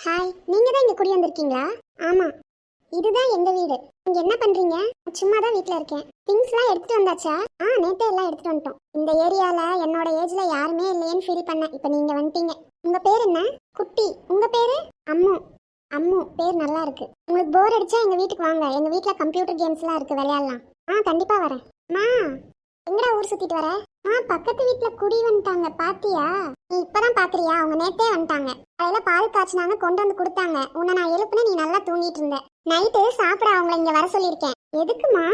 Hi நீங்க தான் இங்க குடி வந்திருக்கீங்களா ஆமா இதுதான் எங்க வீடு. இங்க என்ன பண்றீங்க? சும்மா தான் வீட்ல இருக்கேன். திங்ஸ்லாம் எடுத்துட்டு வந்தாச்சா? ஆ நேத்தே எல்லாம் எடுத்துட்டு வந்துட்டோம். இந்த ஏரியால என்னோட ஏஜ்ல யாருமே இல்லையேன்னு ஃபீல் பண்ணேன். இப்போ நீங்க வந்துட்டீங்க. உங்க பேர் என்ன? குட்டி. உங்க பேரு? அம்மு. அம்மு பேர் நல்லா இருக்கு. உங்களுக்கு போர் அடிச்சா எங்க வீட்டுக்கு வாங்க. எங்க வீட்ல கம்ப்யூட்டர் கேம்ஸ்லாம் இருக்கு விளையாடலாம். ஆ கண்டிப்பா வரேன். மா எங்கடா ஊர் சுத்திட்டு வர? ஆ பக்கத்து வீட்ல குடி வந்துட்டாங்க பாத்தியா? நீ இப்பதான் ராத்திரியா அவங்க நேத்தே வந்துட்டாங்க. காலையில பால் காய்ச்சினாங்க கொண்டு வந்து கொடுத்தாங்க. உன்னை நான் எழுப்புன நீ நல்லா தூங்கிட்டு இருந்த. நைட்டு சாப்பிட அவங்கள இங்க வர சொல்லியிருக்கேன். எதுக்குமா?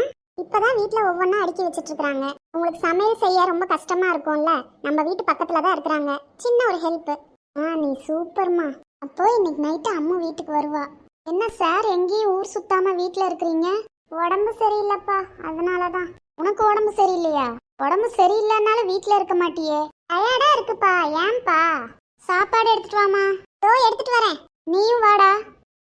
இப்பதான் வீட்டில் ஒவ்வொன்றா அடுக்கி வச்சிட்டு இருக்காங்க உங்களுக்கு சமையல் செய்ய ரொம்ப கஷ்டமா இருக்கும்ல? நம்ம வீட்டு பக்கத்தில் தான் இருக்கிறாங்க. சின்ன ஒரு ஹெல்ப் ஆ நீ சூப்பர்மா. அப்போ இன்னைக்கு நைட்டு அம்மா வீட்டுக்கு வருவா. என்ன சார் எங்கேயும் ஊர் சுத்தாம வீட்டில் இருக்கிறீங்க? உடம்பு சரியில்லைப்பா. அதனாலதான். உனக்கு உடம்பு சரியில்லையா? உடம்பு சரியில்லைனாலும் வீட்ல இருக்க மாட்டியே. டயர்டா இருக்குப்பா ஏன்பா? சாப்பாடு எடுத்துட்டு வாமா தோ எடுத்துட்டு வரேன். நீயும் வாடா.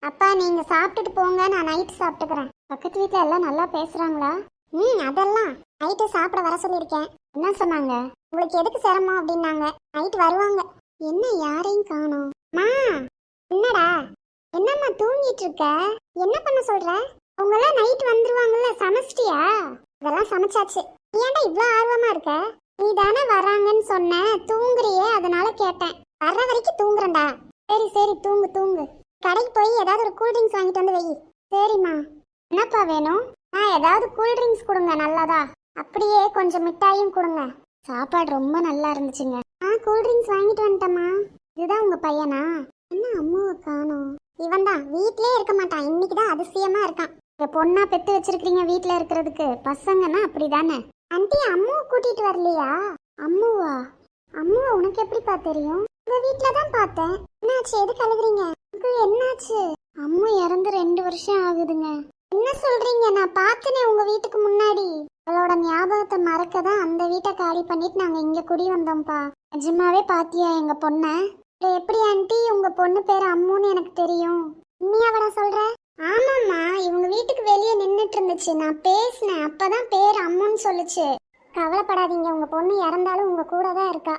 அப்பா நீங்க சாப்பிட்டுட்டு போங்க நான் நைட்டு சாப்பிட்டுக்கிறேன். பக்கத்து வீட்ல எல்லாம் நல்லா பேசுறாங்களா? ம் அதெல்லாம். நைட்டு சாப்பிட வர சொல்லியிருக்கேன். என்ன சொன்னாங்க? உங்களுக்கு எதுக்கு சிரமம் அப்படின்னாங்க. நைட்டு வருவாங்க. என்ன யாரையும் காணோம். மா என்னடா? என்னம்மா தூங்கிட்டு இருக்க? என்ன பண்ண சொல்ற? அவங்க நைட் வந்துருவாங்கல்ல சமைச்சிட்டியா? இதெல்லாம் சமைச்சாச்சு. ஏன்டா இவ்வளோ ஆர்வமா இருக்க? நீ தானே வராங்கன்னு சொன்ன தூங்குறியே அதனால கேட்டேன். வர்ற வரைக்கும் தூங்குறேன்டா. சரி சரி தூங்கு தூங்கு. கடைக்கு போய் ஏதாவது ஒரு கூல்ட்ரிங்க்ஸ் வாங்கிட்டு வந்து வை. சரிம்மா. என்னப்பா வேணும்? ஆ ஏதாவது கூல் ட்ரிங்க்ஸ் கொடுங்க நல்லதா? அப்படியே கொஞ்சம் மிட்டாயும் கொடுங்க. சாப்பாடு ரொம்ப நல்லா இருந்துச்சுங்க. ஆ கூல்ட்ரிங்க்ஸ் வாங்கிட்டு வந்துட்டம்மா. இதுதான் உங்க பையனா? என்ன அம்மாவை காணோம்? இவன் தான் வீட்லயே இருக்க மாட்டான். இன்னைக்கு தான் அதிசயமா இருக்கான். இந்த பொண்ணா பெத்து வச்சிருக்கீங்க வீட்ல இருக்கிறதுக்கு. பசங்கன்னா அப்படிதானே? ஆண்டி அம்முவை கூட்டிட்டு வரலையா? அம்முவா? அம்முவா உனக்கு எப்படிப்பா தெரியும்? உங்க வீட்ல தான் பார்த்தேன். என்னாச்சு? எதுக்கு அழுகுறீங்க? உங்களுக்கு என்னாச்சு? அம்மு இறந்து ரெண்டு வருஷம் ஆகுதுங்க. என்ன சொல்றீங்க? நான் பார்த்தனே உங்க வீட்டுக்கு முன்னாடி. அவளோட ஞாபகத்தை மறக்க தான் அந்த வீட்டை காலி பண்ணிட்டு நாங்க இங்க குடி வந்தோம்ப்பா. நிஜமாவே பாத்தியா எங்க பொண்ண? எப்படி ஆண்டி? உங்க பொண்ணு பேர் அம்முன்னு எனக்கு தெரியும். உண்மையாவடா சொல்ற? ஆமாம்மா. இருந்துச்சு நான் பேசினேன். அப்பதான் பேர் அம்முன்னு சொல்லுச்சு. கவலைப்படாதீங்க. உங்க பொண்ணு இறந்தாலும் உங்க கூட தான் இருக்கா.